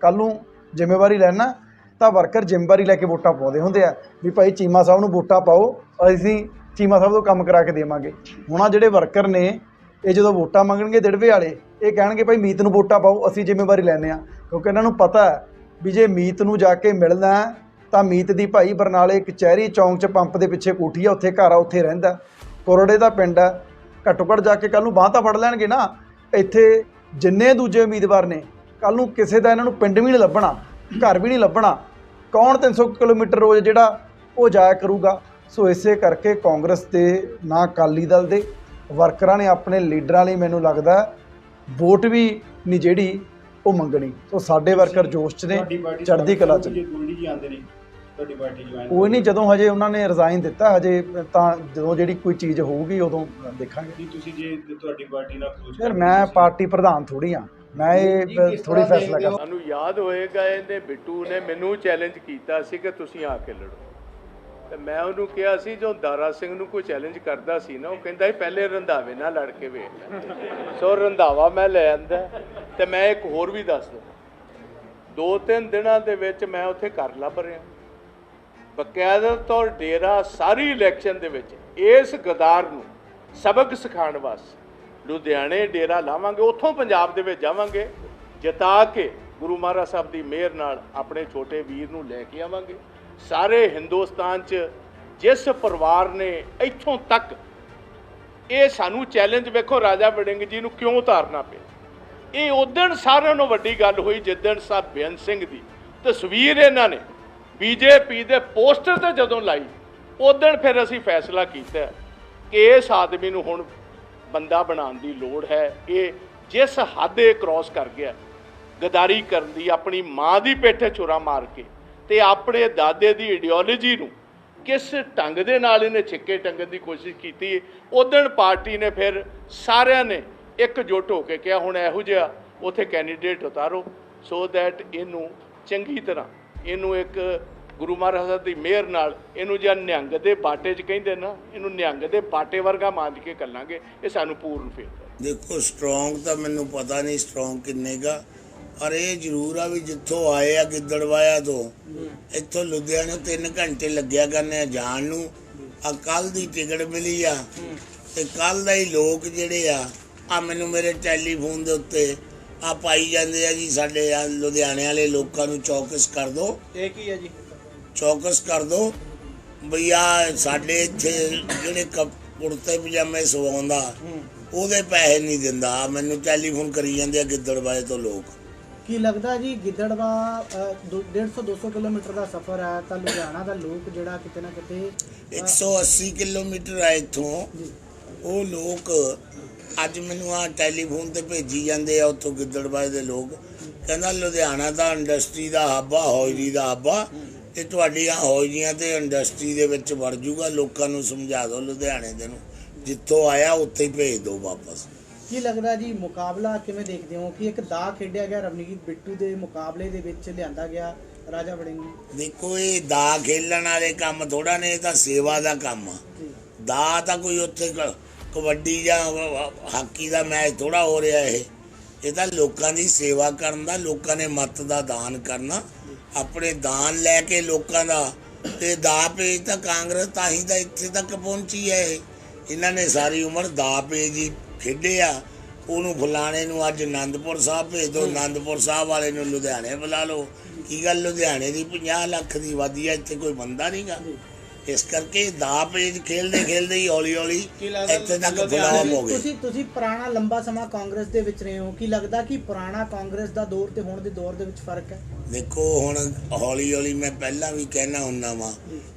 ਕੱਲ ਨੂੰ ਜ਼ਿੰਮੇਵਾਰੀ ਲੈਣਾ, ਤਾਂ ਵਰਕਰ ਜ਼ਿੰਮੇਵਾਰੀ ਲੈ ਕੇ ਵੋਟਾਂ ਪਾਉਂਦੇ ਹੁੰਦੇ ਆ, ਵੀ ਭਾਈ ਚੀਮਾ ਸਾਹਿਬ ਨੂੰ ਵੋਟਾਂ ਪਾਓ, ਅਸੀਂ ਚੀਮਾ ਸਾਹਿਬ ਤੋਂ ਕੰਮ ਕਰਾ ਕੇ ਦੇਵਾਂਗੇ। ਹੁਣ ਆ ਜਿਹੜੇ ਵਰਕਰ ਨੇ, ਇਹ ਜਦੋਂ ਵੋਟਾਂ ਮੰਗਣਗੇ ਦਿੜਵੇ ਵਾਲੇ, ਇਹ ਕਹਿਣਗੇ ਭਾਈ ਮੀਤ ਨੂੰ ਵੋਟਾਂ ਪਾਓ, ਅਸੀਂ ਜ਼ਿੰਮੇਵਾਰੀ ਲੈਂਦੇ ਆ ਕਿਉਂਕਿ ਇਹਨਾਂ ਨੂੰ ਪਤਾ ਹੈ ਵੀ ਜੇ ਮੀਤ ਨੂੰ ਜਾ ਕੇ ਮਿਲਣਾ ਤਾਂ ਮੀਤ ਦੀ ਭਾਈ ਬਰਨਾਲੇ ਕਚਹਿਰੀ ਚੌਂਕ 'ਚ ਪੰਪ ਦੇ ਪਿੱਛੇ ਕੋਠੀ ਆ, ਉੱਥੇ ਘਰ ਆ, ਉੱਥੇ ਰਹਿੰਦਾ। ਕੋਰੜੇ ਦਾ ਪਿੰਡ ਹੈ ਘੱਟੋ ਘੱਟ ਜਾ ਕੇ ਕੱਲ ਨੂੰ ਬਾਹ ਤਾਂ ਫੜ ਲੈਣਗੇ ਨਾ। ਇੱਥੇ ਜਿੰਨੇ ਦੂਜੇ ਉਮੀਦਵਾਰ ਨੇ ਕੱਲ ਨੂੰ ਕਿਸੇ ਦਾ ਇਹਨਾਂ ਨੂੰ ਪਿੰਡ ਵੀ ਨਹੀਂ ਲੱਭਣਾ, ਘਰ ਵੀ ਨਹੀਂ ਲੱਭਣਾ। ਕੌਣ 300 ਕਿਲੋਮੀਟਰ ਰੋਜ਼ ਜਿਹੜਾ ਉਹ ਜਾਇਆ ਕਰੂਗਾ। ਸੋ ਇਸੇ ਕਰਕੇ ਕਾਂਗਰਸ ਦੇ ਨਾ ਅਕਾਲੀ ਦਲ ਦੇ ਵਰਕਰਾਂ ਨੇ, ਆਪਣੇ ਲੀਡਰਾਂ ਲਈ ਮੈਨੂੰ ਲੱਗਦਾ ਵੋਟ ਵੀ ਨਹੀਂ ਜਿਹੜੀ ਉਹ ਮੰਗਣੀ ਸੋ ਸਾਡੇ ਵਰਕਰ ਜੋਸ਼ 'ਚ ਨੇ ਚੜ੍ਹਦੀ ਕਲਾ 'ਚ। ਜੇ ਗੋਲਡੀ ਜੀ ਆਉਂਦੇ ਨੇ ਤੁਹਾਡੀ ਪਾਰਟੀ ਜੁਆਇਨ ਕੋਈ ਨਹੀਂ ਜਦੋਂ ਹਜੇ ਉਹਨਾਂ ਨੇ ਰਿਜ਼ਾਈਨ ਦਿੱਤਾ ਹਜੇ ਤਾਂ ਜਦੋਂ ਜਿਹੜੀ ਕੋਈ ਚੀਜ਼ ਹੋਊਗੀ ਉਦੋਂ ਦੇਖਾਂਗੇ। ਨਹੀਂ ਤੁਸੀਂ ਜੇ ਤੁਹਾਡੀ ਪਾਰਟੀ ਨਾਲ ਖੋਜ ਯਾਰ ਮੈਂ ਪਾਰਟੀ ਪ੍ਰਧਾਨ ਥੋੜੀ ਆ ਮੈਂ ਇਹ ਥੋੜੀ ਫੈਸਲਾ ਕਰ ਸਾਨੂੰ ਯਾਦ ਹੋਏਗਾ ਇਹਨੇ ਬਿੱਟੂ ਨੇ ਮੈਨੂੰ ਚੈਲੰਜ ਕੀਤਾ ਸੀ ਕਿ ਤੁਸੀਂ ਆ ਕੇ ਲੜੋ। ਤੇ ਮੈਂ ਉਹਨੂੰ ਕਿਹਾ ਸੀ, ਜੋ ਦਾਰਾ ਸਿੰਘ ਨੂੰ ਕੋਈ ਚੈਲੰਜ ਕਰਦਾ ਸੀ ਨਾ, ਉਹ ਕਹਿੰਦਾ ਸੀ, ਪਹਿਲੇ ਰੰਧਾਵੇ ਨਾਲ ਲੜ ਕੇ ਵੇਖ ਲੈ। ਸੋ ਰੰਧਾਵਾ ਮੈਂ ਲੈ ਆਂਦਾ ਤੇ ਮੈਂ ਇੱਕ ਹੋਰ ਵੀ ਦੱਸ ਦਿੰਦਾ। ਦੋ ਤਿੰਨ ਦਿਨਾਂ ਦੇ ਵਿੱਚ ਮੈਂ ਉੱਥੇ ਘਰ ਲੱਭ ਰਿਹਾ। ਬਕਾਇਦਾ ਤੌਰ ਡੇਰਾ ਸਾਰੀ ਇਲੈਕਸ਼ਨ ਦੇ ਵਿੱਚ ਇਸ ਗਦਾਰ ਨੂੰ ਸਬਕ ਸਿਖਾਉਣ ਵਾਸਤੇ ਲੁਧਿਆਣੇ ਡੇਰਾ ਲਾਵਾਂਗੇ, ਉੱਥੋਂ ਪੰਜਾਬ ਦੇ ਵਿੱਚ ਜਾਵਾਂਗੇ, ਜਿਤਾ ਕੇ ਗੁਰੂ ਮਹਾਰਾਜ ਸਾਹਿਬ ਦੀ ਮਿਹਰ ਨਾਲ ਆਪਣੇ ਛੋਟੇ ਵੀਰ ਨੂੰ ਲੈ ਕੇ ਆਵਾਂਗੇ। ਸਾਰੇ ਹਿੰਦੁਸਤਾਨ 'ਚ ਜਿਸ ਪਰਿਵਾਰ ਨੇ ਇੱਥੋਂ ਤੱਕ ਇਹ ਸਾਨੂੰ ਚੈਲੰਜ ਵੇਖੋ ਰਾਜਾ ਵੜਿੰਗ ਜੀ ਨੂੰ ਕਿਉਂ ਉਤਾਰਨਾ ਪਿਆ? ਇਹ ਉਦਣ ਸਾਰਿਆਂ ਨੂੰ ਵੱਡੀ ਗੱਲ ਹੋਈ ਜਿੱਦਣ ਸਾਹਿਬ ਬੇਅੰਤ ਸਿੰਘ ਦੀ ਤਸਵੀਰ ਇਹਨਾਂ ਨੇ ਬੀਜੇਪੀ ਦੇ ਪੋਸਟਰ ਤੇ ਜਦੋਂ ਲਾਈ ਉਦਣ ਫਿਰ ਅਸੀਂ ਫੈਸਲਾ ਕੀਤਾ ਕਿ ਇਸ ਆਦਮੀ ਨੂੰ ਹੁਣ ਬੰਦਾ ਬਣਾਉਣ ਦੀ ਲੋੜ ਹੈ। ਇਹ ਜਿਸ ਹੱਦ ਇਹ ਕ੍ਰਾਸ ਕਰ ਗਿਆ, ਗਦਾਰੀ ਕਰਨ ਦੀ ਆਪਣੀ ਮਾਂ ਦੀ ਪੇਠੇ ਛੁਰਾ ਮਾਰ ਕੇ ਤੇ ਆਪਣੇ ਦਾਦੇ ਦੀ ਆਈਡੀਓਲੋਜੀ ਨੂੰ ਕਿਸ ਢੰਗ ਦੇ ਨਾਲ ਇਹਨੇ ਛਿੱਕੇ ਟੰਗਣ ਦੀ ਕੋਸ਼ਿਸ਼ ਕੀਤੀ ਉਦਣ ਪਾਰਟੀ ਨੇ ਫਿਰ ਸਾਰਿਆਂ ਨੇ ਇੱਕ ਇਕਜੁੱਟ ਹੋ ਕੇ ਕਿਹਾ, ਹੁਣ ਇਹੋ ਜਿਹਾ ਉਥੇ ਕੈਂਡੀਡੇਟ ਉਤਾਰੋ ਸੋ ਦੈਟ ਇਹਨੂੰ ਚੰਗੀ ਤਰ੍ਹਾਂ, ਇਹਨੂੰ ਇੱਕ ਗੁਰੂ ਮਹਾਰਾਜ ਦੀ ਮਿਹਰ ਨਾਲ, ਇਹਨੂੰ ਜਾਂ ਨਿਹੰਗ ਦੇ ਬਾਟੇ 'ਚ ਕਹਿੰਦੇ ਨਾ, ਇਹਨੂੰ ਨਿਹੰਗ ਦੇ ਬਾਟੇ ਵਰਗਾ ਮੰਨ ਕੇ ਕੱਲਾਂਗੇ ਇਹ ਸਾਨੂੰ ਪੂਰਨ ਫੇਰ ਦੇਖੋ ਸਟਰੋਂਗ ਤਾਂ ਮੈਨੂੰ ਪਤਾ ਨਹੀਂ ਸਟਰੋਂਗ ਕਿੰਨੇ ਗਾ ਪਰ ਇਹ ਜ਼ਰੂਰ ਆ ਵੀ ਜਿੱਥੋਂ ਆਏ ਆ ਗਿੱਦੜਵਾਇਆ ਤੋਂ ਇੱਥੋਂ ਲੁਧਿਆਣੇ 3 ਘੰਟੇ ਲੱਗਿਆ ਕਰਨੇ ਆ ਜਾਣ ਨੂੰ। ਆ ਕੱਲ ਦੀ ਟਿਕਟ ਮਿਲੀ ਆ ਤੇ ਕੱਲ ਦਾ ਹੀ ਲੋਕ ਜਿਹੜੇ ਆ ਆ ਮੈਨੂੰ ਮੇਰੇ ਟੈਲੀਫੋਨ ਦੇ ਉੱਤੇ ਆ ਪਾਈ ਜਾਂਦੇ ਆ ਜੀ ਸਾਡੇ ਆ ਲੁਧਿਆਣੇ ਵਾਲੇ ਲੋਕਾਂ ਨੂੰ ਚੌਕਸ ਕਰ ਦਿਓ ਇਹ ਕੀ ਹੈ ਜੀ? ਚੌਕਸ ਕਰ ਦੋ ਬਈ ਆ ਸਾਡੇ ਇੱਥੇ ਜਿਹੜੇ ਕੁੜਤੇ ਪਜਾਮੇ ਸਵਾਉਂਦਾ ਉਹਦੇ ਪੈਸੇ ਨਹੀਂ ਦਿੰਦਾ। ਮੈਨੂੰ ਟੈਲੀਫੋਨ ਕਰੀ ਜਾਂਦੇ ਆ ਗਿੱਦੜਬਾਏ ਤੋਂ ਲੋਕ। ਕੀ ਲੱਗਦਾ ਜੀ ਗਿੱਦੜਵਾ 150 200 ਕਿਲੋਮੀਟਰ ਦਾ ਸਫ਼ਰ ਹੈ ਤਾਂ ਲੁਧਿਆਣਾ ਦਾ ਲੋਕ ਜਿਹੜਾ ਕਿਤੇ ਨਾ ਕਿਤੇ 180 ਕਿਲੋਮੀਟਰ ਆ ਇੱਥੋਂ। ਉਹ ਲੋਕ ਅੱਜ ਮੈਨੂੰ ਆ ਟੈਲੀਫੋਨ ਤੇ ਭੇਜੀ ਜਾਂਦੇ ਆ ਉੱਥੋਂ ਗਿੱਦੜਬਾਏ ਦੇ ਲੋਕ। ਕਹਿੰਦਾ ਲੁਧਿਆਣਾ ਦਾ ਇੰਡਸਟਰੀ ਦਾ ਹੱਬ ਹੌਜਰੀ ਦਾ ਹੱਬ। ਤੇ ਤੁਹਾਡੀਆਂ ਹੌਜਰੀਆਂ ਤੇ ਇੰਡਸਟਰੀ ਦੇ ਵਿੱਚ ਵੜ ਜੂਗਾ ਲੋਕਾਂ ਨੂੰ ਸਮਝਾ ਦਿਓ ਲੁਧਿਆਣੇ ਦੇ ਨੂੰ। ਜਿੱਥੋਂ ਆਇਆ ਉੱਥੇ ਹੀ ਭੇਜ ਦਿਓ ਵਾਪਸ। ਕੀ ਲੱਗਦਾ ਜੀ ਮੁਕਾਬਲਾ ਕਿਵੇਂ ਦੇਖਦੇ ਹੋ? ਕਿ ਇੱਕ ਦਾ ਖੇਡਿਆ ਗਿਆ ਰਵਨੀਤ ਬਿੱਟੂ ਦੇ ਮੁਕਾਬਲੇ ਦੇ ਵਿੱਚ ਲਿਆਂਦਾ ਗਿਆ ਰਾਜਾ ਵੜਿੰਗ। ਦੇਖੋ ਇਹ ਦਾ ਖੇਲਣ ਵਾਲੇ ਕੰਮ ਥੋੜਾ ਨੇ ਇਹ ਤਾਂ ਸੇਵਾ ਦਾ ਕੰਮ ਆ। ਦਾ ਤਾਂ ਕੋਈ ਉੱਥੇ ਕਬੱਡੀ ਜਾਂ ਹਾਕੀ ਦਾ ਮੈਚ ਥੋੜਾ ਹੋ ਰਿਹਾ ਇਹ। ਇਹ ਤਾਂ ਲੋਕਾਂ ਦੀ ਸੇਵਾ ਕਰਨ ਦਾ ਲੋਕਾਂ ਨੇ ਮਤ ਦਾ ਦਾਨ ਕਰਨਾ। ਆਪਣੇ ਦਾਨ ਲੈ ਕੇ ਲੋਕਾਂ ਦਾ ਤੇ ਦਾ ਪੇਜ ਤਾਂ ਕਾਂਗਰਸ ਤਾਂ ਹੀ ਤਾਂ ਇੱਥੇ ਤੱਕ ਪਹੁੰਚੀ ਹੈ ਇਹ। ਇਹਨਾਂ ਨੇ ਸਾਰੀ ਉਮਰ ਦਾ ਪੇਜ ਹੀ ਖੇਡਿਆ ਉਹਨੂੰ ਫਲਾਣੇ ਨੂੰ ਅੱਜ ਆਨੰਦਪੁਰ ਸਾਹਿਬ ਭੇਜ ਦਿਓ ਆਨੰਦਪੁਰ ਸਾਹਿਬ ਵਾਲੇ ਨੂੰ ਲੁਧਿਆਣੇ ਬੁਲਾ ਲਓ। ਕੀ ਗੱਲ ਲੁਧਿਆਣੇ ਦੀ 50 ਲੱਖ ਦੀ ਆਬਾਦੀ ਹੈ ਇੱਥੇ ਕੋਈ ਬੰਦਾ ਨਹੀਂਗਾ ਇਸ ਕਰਕੇ ਦਾ ਪੇਜ ਖੇਲਦੇ ਖੇਲਦੇ ਹੀ ਹੌਲੀ ਹੌਲੀ ਇੱਥੇ ਤੱਕ ਫਲਾਮ ਹੋ ਗਏ। ਤੁਸੀਂ ਤੁਸੀਂ ਪੁਰਾਣਾ ਲੰਬਾ ਸਮਾਂ ਕਾਂਗਰਸ ਦੇ ਵਿੱਚ ਰਹੇ ਹੋ। ਕੀ ਲੱਗਦਾ ਕਿ ਪੁਰਾਣਾ ਕਾਂਗਰਸ ਦਾ ਦੌਰ ਤੇ ਹੁਣ ਦੇ ਦੌਰ ਦੇ ਵਿੱਚ ਫ਼ਰਕ ਹੈ? ਦੇਖੋ ਹੁਣ ਹੌਲੀ ਹੌਲੀ ਮੈਂ ਪਹਿਲਾਂ ਵੀ ਕਹਿਣਾ ਹੁੰਦਾ ਵਾਂ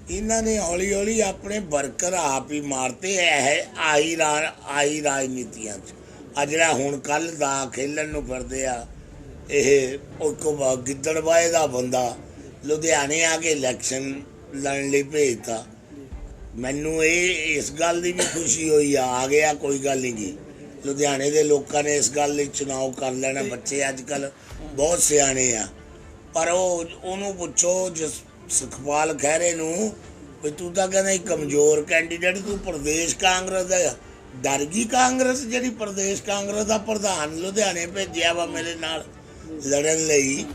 ਇਹਨਾਂ ਨੇ ਹੌਲੀ ਹੌਲੀ ਆਪਣੇ ਵਰਕਰ ਆਪ ਹੀ ਮਾਰਤੇ ਇਹ ਆਹੀ ਰਾ- ਆਹੀ ਰਾਜਨੀਤੀਆਂ ਚ। ਆ ਜਿਹੜਾ ਹੁਣ ਕੱਲ ਦਾ ਖੇਲਣ ਨੂੰ ਫਿਰਦੇ ਆ ਇਹ ਉਹ ਕੋ ਗਿੱਦੜਵਾਏ ਦਾ ਬੰਦਾ ਲੁਧਿਆਣੇ ਆ ਕੇ ਇਲੈਕਸ਼ਨ ਲੜਨ ਲਈ ਭੇਜਤਾ। ਮੈਨੂੰ ਇਹ, ਇਸ ਗੱਲ ਦੀ ਵੀ ਖੁਸ਼ੀ ਹੋਈ ਆ। ਗਿਆ, ਕੋਈ ਗੱਲ ਨਹੀਂ ਗੀ ਲੁਧਿਆਣੇ ਦੇ ਲੋਕਾਂ ਨੇ ਇਸ ਗੱਲ ਲਈ ਚੁਣਾਵ ਕਰ ਲੈਣਾ। ਬੱਚੇ ਅੱਜ ਕੱਲ ਬਹੁਤ ਸਿਆਣੇ ਆ। ਪਰ ਉਹ, ਉਹਨੂੰ ਪੁੱਛੋ, ਜਿਸ ਸੁਖਪਾਲ ਖਹਿਰੇ ਨੂੰ, ਵੀ ਤੂੰ ਤਾਂ ਕਹਿੰਦਾ ਕਮਜ਼ੋਰ ਕੈਂਡੀਡੇਟ ਤੂੰ ਪ੍ਰਦੇਸ਼ ਕਾਂਗਰਸ ਦਾ ਡਰ ਗਈ ਕਾਂਗਰਸ ਜਿਹੜੀ ਪ੍ਰਦੇਸ਼ ਕਾਂਗਰਸ ਦਾ ਪ੍ਰਧਾਨ ਲੁਧਿਆਣੇ ਭੇਜਿਆ ਵਾ ਮੇਰੇ ਨਾਲ ਲੜਨ ਲਈ?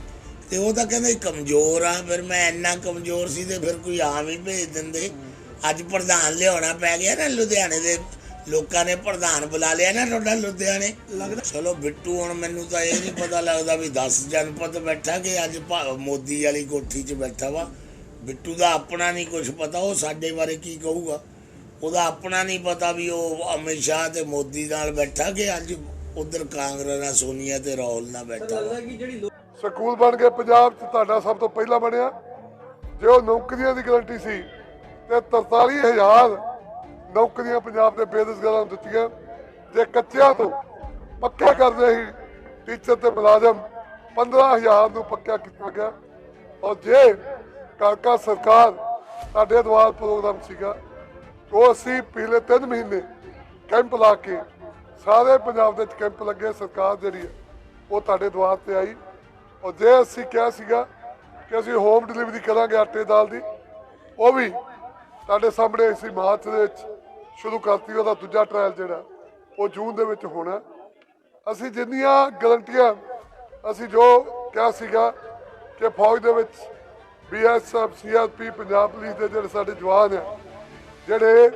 ਤੇ ਉਹ ਤਾਂ ਕਹਿੰਦੇ ਕਮਜ਼ੋਰ ਆ ਫਿਰ ਮੈਂ ਇੰਨਾ ਕਮਜ਼ੋਰ ਸੀ ਤੇ ਫਿਰ ਕੋਈ ਆਮ ਹੀ ਭੇਜ ਦਿੰਦੇ। ਅੱਜ ਪ੍ਰਧਾਨ ਲਿਆਉਣਾ ਪੈ ਗਿਆ ਨਾ ਲੁਧਿਆਣੇ ਦੇ ਲੋਕਾਂ ਨੇ ਪ੍ਰਧਾਨ ਬੁਲਾ ਲਿਆ ਨਾ ਤੁਹਾਡਾ ਲੁਧਿਆਣੇ। ਲੱਗਦਾ ਚਲੋ ਬਿੱਟੂ ਹੁਣ ਮੈਨੂੰ ਤਾਂ ਇਹ ਨਹੀਂ ਪਤਾ ਲੱਗਦਾ ਵੀ 10 ਜਨਪਦ ਬੈਠਾ ਕਿ ਅੱਜ ਮੋਦੀ ਵਾਲੀ ਕੋਠੀ 'ਚ ਬੈਠਾ ਵਾ। ਬਿੱਟੂ ਦਾ ਆਪਣਾ ਨਹੀਂ ਕੁਝ ਪਤਾ ਉਹ ਸਾਡੇ ਬਾਰੇ ਕੀ ਕਹੂਗਾ? ਉਹਦਾ ਆਪਣਾ ਨਹੀਂ ਪਤਾ ਵੀ ਉਹ ਅਮਿਤ ਸ਼ਾਹ ਤੇ ਮੋਦੀ ਨਾਲ ਬੈਠਾ ਕਿ ਅੱਜ ਉਧਰ ਕਾਂਗਰਸ ਨਾਲ ਸੋਨੀਆ ਤੇ ਰਾਹੁਲ ਨਾਲ ਬੈਠਾ ਵਾ। ਸਕੂਲ ਬਣ ਕੇ ਪੰਜਾਬ 'ਚ ਤੁਹਾਡਾ ਸਭ ਤੋਂ ਪਹਿਲਾਂ ਬਣਿਆ। ਜੇ ਉਹ ਨੌਕਰੀਆਂ ਦੀ ਗਾਰੰਟੀ ਸੀ, ਤੇ 43000 ਨੌਕਰੀਆਂ ਪੰਜਾਬ ਦੇ ਬੇਰੁਜ਼ਗਾਰਾਂ ਨੂੰ ਦਿੱਤੀਆਂ। ਜੇ ਕੱਚਿਆਂ ਤੋਂ ਪੱਕੇ ਕਰਦੇ ਹੀ ਟੀਚਰ ਤੇ ਮੁਲਾਜ਼ਮ 15000 ਨੂੰ ਪੱਕਾ ਕੀਤਾ ਗਿਆ। ਔਰ ਜੇ ਕਾਕਾ ਸਰਕਾਰ ਸਾਡੇ ਦੁਆਰ ਪ੍ਰੋਗਰਾਮ ਸੀਗਾ ਉਹ ਅਸੀਂ ਪਿਛਲੇ 3 ਮਹੀਨੇ ਕੈਂਪ ਲਾ ਕੇ ਸਾਰੇ ਪੰਜਾਬ ਦੇ ਵਿੱਚ ਕੈਂਪ ਲੱਗੇ, ਸਰਕਾਰ ਜਿਹੜੀ ਉਹ ਤੁਹਾਡੇ ਦੁਆਰ ਤੇ ਆਈ। ਔਰ ਜੇ ਅਸੀਂ ਕਿਹਾ ਸੀਗਾ ਕਿ ਅਸੀਂ ਹੋਮ ਡਿਲੀਵਰੀ ਕਰਾਂਗੇ ਆਟੇ ਦਾਲ ਦੀ, ਉਹ ਵੀ ਤੁਹਾਡੇ ਸਾਹਮਣੇ ਅਸੀਂ ਮਾਰਚ ਦੇ ਵਿੱਚ ਸ਼ੁਰੂ ਕਰਤੀ, ਉਹਦਾ ਦੂਜਾ ਟ੍ਰਾਇਲ ਜਿਹੜਾ, ਉਹ ਜੂਨ ਦੇ ਵਿੱਚ ਹੋਣਾ। ਅਸੀਂ ਜਿੰਨੀਆਂ ਗਰੰਟੀਆਂ, ਅਸੀਂ ਜੋ ਕਿਹਾ ਸੀਗਾ ਕਿ ਫੌਜ ਦੇ ਵਿੱਚ ਬੀਐਸਐਫ ਸੀਆਰਪੀ ਪੰਜਾਬ ਪੁਲਿਸ ਦੇ ਜਿਹੜੇ ਸਾਡੇ ਜਵਾਨ ਆ, ਜਿਹੜੇ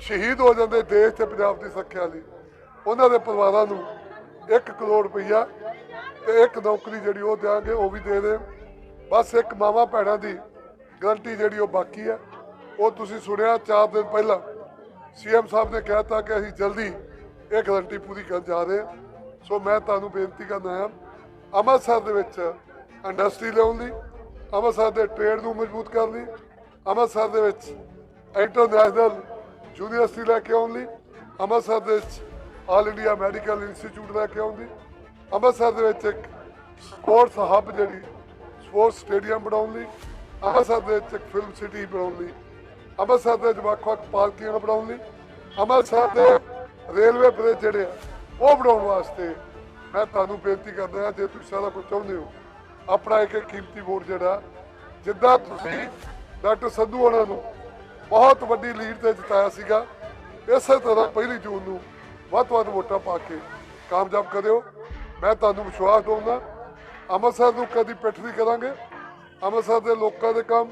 ਸ਼ਹੀਦ ਹੋ ਜਾਂਦੇ ਦੇਸ਼ ਤੇ ਪੰਜਾਬ ਦੀ ਸੁਰੱਖਿਆ ਲਈ, ਉਹਨਾਂ ਦੇ ਪਰਿਵਾਰਾਂ ਨੂੰ 1 ਕਰੋੜ ਰੁਪਈਆ ਤੇ ਇੱਕ ਨੌਕਰੀ ਜਿਹੜੀ ਉਹ ਦਿਆਂਗੇ, ਉਹ ਵੀ ਦੇ ਦੇ। ਬਸ ਇੱਕ ਮਾਵਾ ਭੈਣਾਂ ਦੀ ਗਰੰਟੀ ਜਿਹੜੀ ਉਹ ਬਾਕੀ ਹੈ। ਉਹ ਤੁਸੀਂ ਸੁਣਿਆ 4 ਦਿਨ ਪਹਿਲਾਂ ਸੀਐਮ ਸਾਹਿਬ ਨੇ ਕਹਿਤਾ ਕਿ ਅਸੀਂ ਜਲਦੀ ਇਹ ਗਰੰਟੀ ਪੂਰੀ ਕਰਨ ਜਾ ਰਹੇ ਹਾਂ। ਸੋ ਮੈਂ ਤੁਹਾਨੂੰ ਬੇਨਤੀ ਕਰਨਾ ਹੈ ਅੰਮ੍ਰਿਤਸਰ ਦੇ ਵਿੱਚ ਇੰਡਸਟਰੀ ਲਿਆਉਣ ਲਈ, ਅੰਮ੍ਰਿਤਸਰ ਦੇ ਟ੍ਰੇਡ ਨੂੰ ਮਜ਼ਬੂਤ ਕਰਨ ਲਈ, ਅੰਮ੍ਰਿਤਸਰ ਦੇ ਵਿੱਚ ਇੰਟਰਨੈਸ਼ਨਲ ਯੂਨੀਵਰਸਿਟੀ ਲੈ ਕੇ ਆਉਣ ਲਈ, ਅੰਮ੍ਰਿਤਸਰ ਦੇ ਵਿੱਚ ਆਲ ਇੰਡੀਆ ਮੈਡੀਕਲ ਇੰਸਟੀਚਿਊਟ ਲੈ ਕੇ ਆਉਣ ਲਈ ਅੰਮ੍ਰਿਤਸਰ ਦੇ ਵਿੱਚ ਇੱਕ ਸਪੋਰਟਸ ਹੱਬ ਜਿਹੜੀ, ਸਪੋਰਟਸ ਸਟੇਡੀਅਮ ਬਣਾਉਣ ਲਈ, ਅੰਮ੍ਰਿਤਸਰ ਦੇ ਵਿੱਚ ਇੱਕ ਫਿਲਮ ਸਿਟੀ ਬਣਾਉਣ ਲਈ, ਅੰਮ੍ਰਿਤਸਰ ਦੇ ਵਿੱਚ ਵੱਖ-ਵੱਖ ਪਾਰਕੀਆਂ ਬਣਾਉਣ ਲਈ, ਅੰਮ੍ਰਿਤਸਰ ਦੇ ਰੇਲਵੇ ਬ੍ਰਿਜ ਜਿਹੜੇ ਆ, ਉਹ ਬਣਾਉਣ ਵਾਸਤੇ ਮੈਂ ਤੁਹਾਨੂੰ ਬੇਨਤੀ ਕਰਦਾ ਹਾਂ, ਜੇ ਤੁਸੀਂ ਸਾਰਾ ਕੁਝ ਚਾਹੁੰਦੇ ਹੋ, ਆਪਣਾ ਇੱਕ ਕੀਮਤੀ ਵੋਟ ਜਿਹੜਾ, ਜਿੱਦਾਂ ਤੁਸੀਂ ਡਾਕਟਰ ਸੰਧੂ ਹੋਣਾ ਨੂੰ ਬਹੁਤ ਵੱਡੀ ਲੀਡ ਤੇ ਜਿਤਾਇਆ ਸੀਗਾ, ਇਸੇ ਤਰ੍ਹਾਂ ਪਹਿਲੀ ਜੂਨ ਨੂੰ ਵੱਧ ਤੋਂ ਵੱਧ ਵੋਟਾਂ ਪਾ ਕੇ ਕਾਮਯਾਬ ਕਰਿਓ। ਮੈਂ ਤੁਹਾਨੂੰ ਵਿਸ਼ਵਾਸ ਦਊਂਗਾ ਅੰਮ੍ਰਿਤਸਰ ਨੂੰ ਕਦੀ ਪਿੱਠ ਨਹੀਂ ਕਰਾਂਗੇ। ਅੰਮ੍ਰਿਤਸਰ ਦੇ ਲੋਕਾਂ ਦੇ ਕੰਮ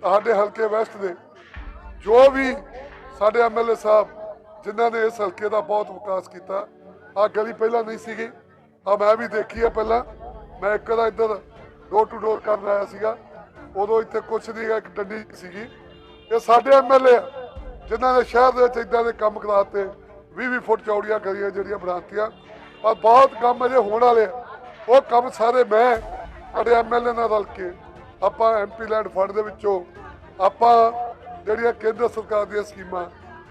ਤੁਹਾਡੇ ਹਲਕੇ ਵੈਸਟ ਦੇ। ਜੋ ਵੀ ਸਾਡੇ ਐਮਐਲਏ ਸਾਹਿਬ, ਜਿਨ੍ਹਾਂ ਨੇ ਇਸ ਹਲਕੇ ਦਾ ਬਹੁਤ ਵਿਕਾਸ ਕੀਤਾ, ਆ ਗਲੀ ਪਹਿਲਾਂ ਨਹੀਂ ਸੀਗੀ, ਆ ਮੈਂ ਵੀ ਦੇਖੀ ਆ ਪਹਿਲਾਂ। ਮੈਂ ਇੱਕ ਦਾ ਇੱਧਰ ਡੋਰ ਟੂ ਡੋਰ ਕਰਨ ਆਇਆ ਸੀਗਾ। ਉਦੋਂ ਇੱਥੇ ਕੁਛ ਨਹੀਂ ਇੱਕ ਡੰਡੀ ਸੀਗੀ। ਇਹ ਸਾਡੇ ਐਮਐਲਏ ਜਿਨ੍ਹਾਂ ਨੇ ਸ਼ਹਿਰ ਦੇ ਵਿੱਚ ਇਦਾਂ ਦੇ ਕੰਮ ਕਰਾਤੇ 20-20 ਫੁੱਟ ਚੌੜੀਆਂ ਗਲੀਆਂ ਜਿਹੜੀਆਂ ਬਣਾਤੀਆਂ। ਪਰ ਬਹੁਤ ਕੰਮ ਅਜੇ ਹੋਣ ਵਾਲੇ ਆ। ਉਹ ਕੰਮ ਸਾਰੇ ਮੈਂ, ਸਾਡੇ ਐਮਐਲਏ ਨਾਲ ਰਲ ਕੇ, ਆਪਾਂ ਐਮਪੀ ਲੈਂਡ ਫੰਡ ਦੇ ਵਿੱਚੋਂ, ਆਪਾਂ ਜਿਹੜੀਆਂ ਕੇਂਦਰ ਸਰਕਾਰ ਦੀਆਂ ਸਕੀਮਾਂ,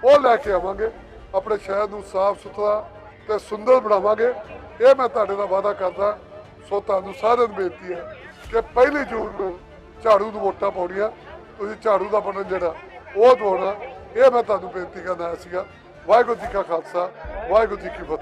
ਉਹ ਲੈ ਕੇ ਆਵਾਂਗੇ। ਆਪਣੇ ਸ਼ਹਿਰ ਨੂੰ ਸਾਫ਼ ਸੁਥਰਾ ਤੇ ਸੁੰਦਰ ਬਣਾਵਾਂਗੇ। ਇਹ ਮੈਂ ਤੁਹਾਡੇ ਨਾਲ ਵਾਅਦਾ ਕਰਦਾ, ਸੋ ਤੁਹਾਨੂੰ ਸਾਰਿਆਂ ਨੂੰ ਬੇਨਤੀ ਹੈ ਕਿ ਪਹਿਲੀ ਜੂਨ ਨੂੰ ਝਾੜੂ ਨੂੰ ਵੋਟਾਂ ਪਾਉਣੀਆਂ, ਤੁਸੀਂ ਝਾੜੂ ਦਾ ਬਟਨ ਜਿਹੜਾ, ਉਹ ਦਵਾਉਣਾ। ਇਹ ਮੈਂ ਤੁਹਾਨੂੰ ਬੇਨਤੀ ਕਰਨਾ ਆਇਆ ਸੀਗਾ। ਵਾਹਿਗੁਰੂ ਜੀ ਕਾ ਖਾਲਸਾ, ਵਾਹਿਗੁਰੂ ਜੀ ਕੀ ਫਤਿਹ।